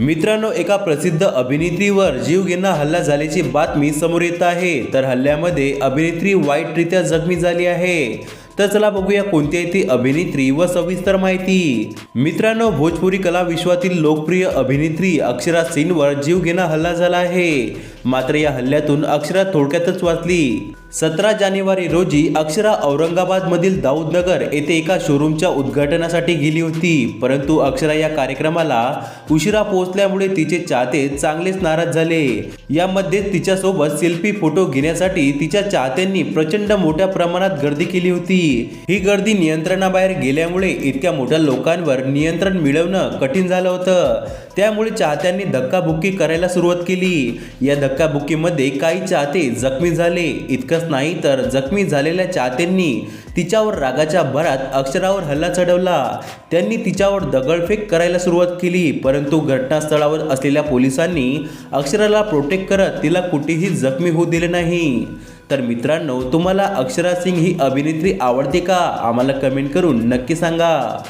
मित्रांनो एका प्रसिद्ध अभिनेत्रीवर जीवघेणा हल्ला झाल्याची बातमी समोर येत आहे. तर हल्ल्यामध्ये अभिनेत्री वाईटरित्या जखमी झाली आहे. तर चला बघूया कोणती आहे ती अभिनेत्री व सविस्तर माहिती. मित्रांनो भोजपुरी कला विश्वातील लोकप्रिय अभिनेत्री अक्षरा सिंगवर जीवघेणा हल्ला झाला आहे. मात्र या हल्ल्यातून अक्षरा थोडक्यातच वाचली. सतरा जानेवारी रोजी अक्षरा औरंगाबादमधील दाऊदनगर येथे एका शोरूमच्या उद्घाटनासाठी गेली होती. परंतु अक्षरा या कार्यक्रमाला उशिरा पोहोचल्यामुळे तिचे चाहते चांगलेच नाराज झाले. यामध्ये तिच्यासोबत सेल्फी फोटो घेण्यासाठी तिच्या चाहत्यांनी प्रचंड मोठ्या प्रमाणात गर्दी केली होती. ही गर्दी नियंत्रणाबाहेर गेल्यामुळे इतक्या मोठ्या लोकांवर नियंत्रण मिळवणं कठीण झालं होतं. त्यामुळे चाहत्यांनी धक्काबुक्की करायला सुरुवात केली. या धक्काबुक्कीमध्ये काही चाहते जखमी झाले. इतकंच नाही तर जखमी झालेल्या चाहत्यांनी तिच्यावर रागाच्या भरात अक्षरावर हल्ला चढवला. त्यांनी तिच्यावर दगडफेक करायला सुरुवात केली परंतु घटनास्थळावर असलेल्या पोलिसांनी अक्षराला प्रोटेक्ट करत तिला कुठेही जखमी होऊ दिले नाही. तर मित्रांनो तुम्हाला अक्षरा सिंग ही अभिनेत्री आवडते का? आम्हाला कमेंट करून नक्की सांगा.